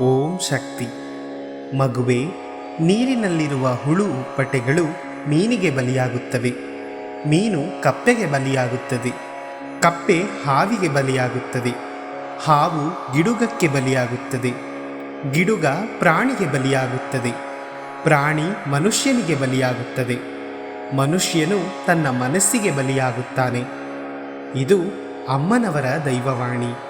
ಓಂ ಶಕ್ತಿ. ಮಗುವೆ, ನೀರಿನಲ್ಲಿರುವ ಹುಳು ಪಟೆಗಳು ಮೀನಿಗೆ ಬಲಿಯಾಗುತ್ತವೆ. ಮೀನು ಕಪ್ಪೆಗೆ ಬಲಿಯಾಗುತ್ತದೆ. ಕಪ್ಪೆ ಹಾವಿಗೆ ಬಲಿಯಾಗುತ್ತದೆ. ಹಾವು ಗಿಡುಗಕ್ಕೆ ಬಲಿಯಾಗುತ್ತದೆ. ಗಿಡುಗ ಪ್ರಾಣಿಗೆ ಬಲಿಯಾಗುತ್ತದೆ. ಪ್ರಾಣಿ ಮನುಷ್ಯನಿಗೆ ಬಲಿಯಾಗುತ್ತದೆ. ಮನುಷ್ಯನು ತನ್ನ ಮನಸ್ಸಿಗೆ ಬಲಿಯಾಗುತ್ತಾನೆ. ಇದು ಅಮ್ಮನವರ ದೈವವಾಣಿ.